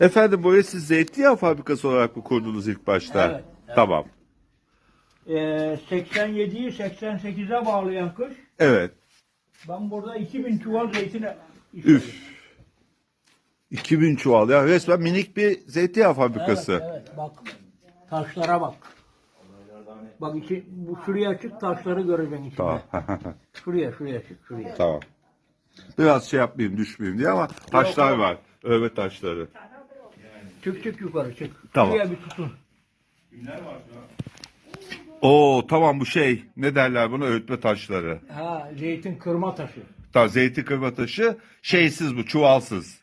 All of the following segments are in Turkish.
Efendim burayı siz zeytinyağı fabrikası olarak mı kurdunuz ilk başta? Evet, evet. Tamam. Ee, 87'yi 88'e bağlayan kış Evet. ben burada 2000 çuval zeytin işledim. Üf. 2000 çuval ya resmen minik bir zeytinyağı fabrikası. Evet, evet bak taşlara bak. Bak içi, bu şuraya çık taşları göreceksin içinde. Tamam. Şuraya şuraya çık şuraya. tamam. Biraz şey yapmayayım düşmeyeyim diye ama taşlar var. Övme taşları. Çık çık yukarı çık. Tamam. Şuraya bir tutun. Oo tamam bu şey ne derler buna öğütme taşları. Ha zeytin kırma taşı. Tamam zeytin kırma taşı şeysiz bu çuvalsız.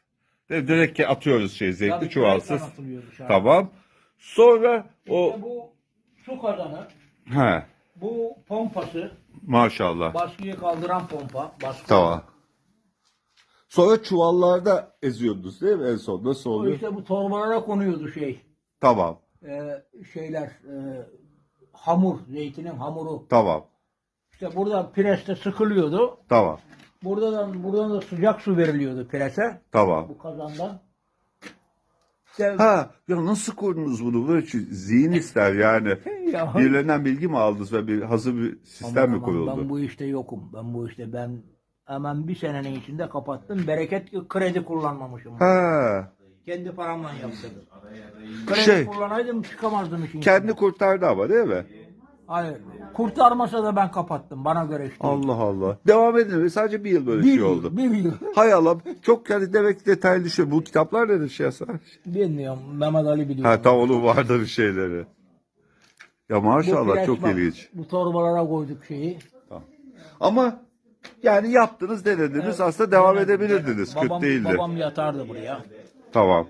Ve Direkt ki atıyoruz şey zeytin Tabii çuvalsız. kürekten atılıyor dışarı. Tamam. Sonra o İşte bu su kazanı, he bu pompası, maşallah. baskıyı kaldıran pompa. Baskı. Tamam. Sonra çuvallarda eziyordunuz değil mi en son? Nasıl oluyor? işte bu torbalara konuyordu şey. Tamam. Ee, şeyler, e, hamur, zeytinin hamuru. Tamam. İşte burada preste sıkılıyordu. Tamam. Buradan buradan da sıcak su veriliyordu prese Tamam. bu kazandan. İşte Ha ya nasıl kurdunuz bunu? Böyle şu zihin ister yani. Ya. Birilerinden bilgi mi aldınız ve bir hazır bir sistem Aman mi aman, kuruldu? Ben bu işte yokum. Ben bu işte ben hemen bir senenin içinde kapattım. Bereket kredi kullanmamışım. Ha. Kendi paramla yaptım. Kredi Şey- kullanaydım çıkamazdım işin Kendi içinden. kurtardı ama değil mi? Hayır. Kurtarmasa da ben kapattım. Bana göre işte. Allah Allah. Devam edin? Sadece bir yıl böyle bir şey yıl, oldu. Bir yıl. Hay Allah. Çok yani demek detaylı düşüyor. Bu kitaplar nedir şey yazar? Bilmiyorum. Mehmet Ali biliyor. Ha tam onun vardır bir şeyleri. Ya Bu maşallah çok bak, ilginç. Bu torbalara koyduk şeyi. Ama yani yaptınız denediniz aslında devam Denedim, edebilirdiniz. Kötü değildi. Babam yatardı buraya. Tamam.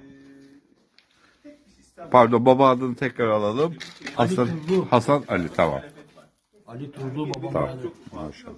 Pardon baba adını tekrar alalım. Hasan, Tuzlu. Hasan Ali tamam. Ali Tuzlu babam Tamam. Maşallah.